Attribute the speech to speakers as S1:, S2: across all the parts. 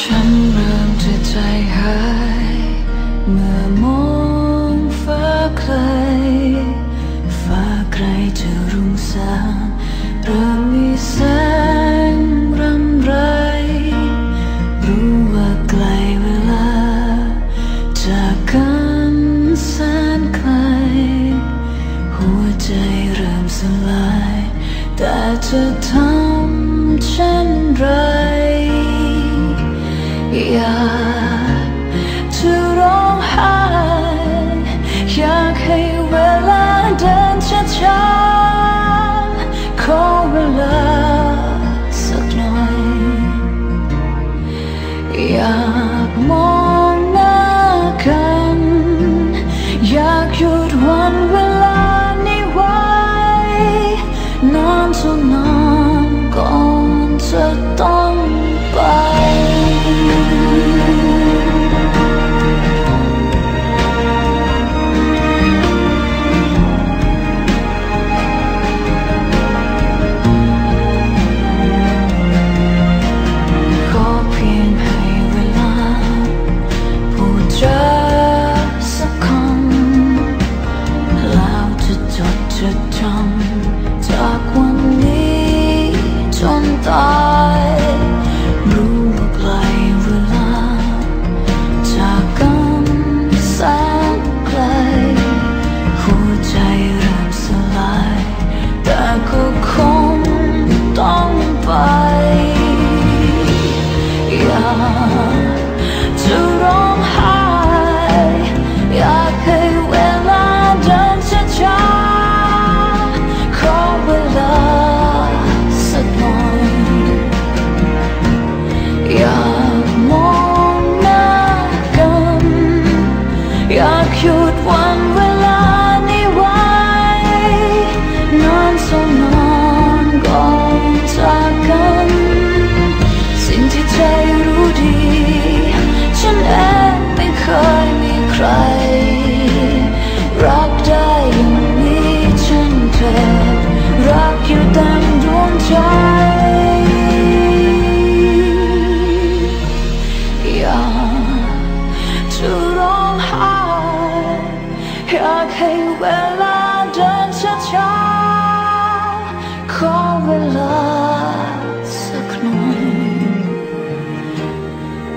S1: ฉันเริ่มจะใจหาย เมื่อมองฟ้าใครฟ้าใครจะรุ่งสางเริ่มมีแสงรำไร รู้ว่าไกลเวลา จากกันแสนไกล หัวใจเริ่มสลาย แต่จะทำเช่นไร try จะจำจากวันนี้จนตายรู้ว่าไกลเวลา จากกันแสนไกล หัวใจเริ่มสลาย แต่ก็คงต้องไป อยากจะรอ you don't try Yeah, 这种好也可以为了人悄悄可为了色可能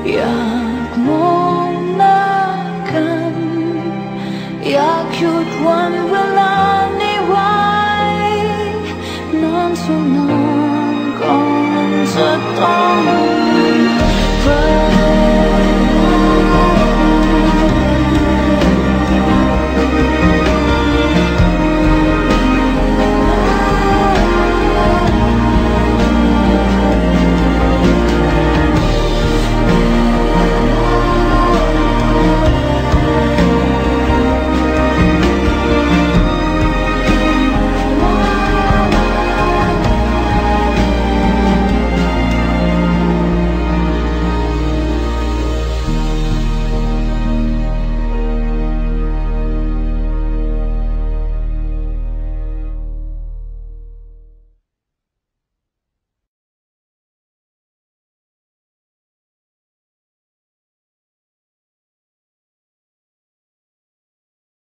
S1: 也不能跟也 cute one 为了的灯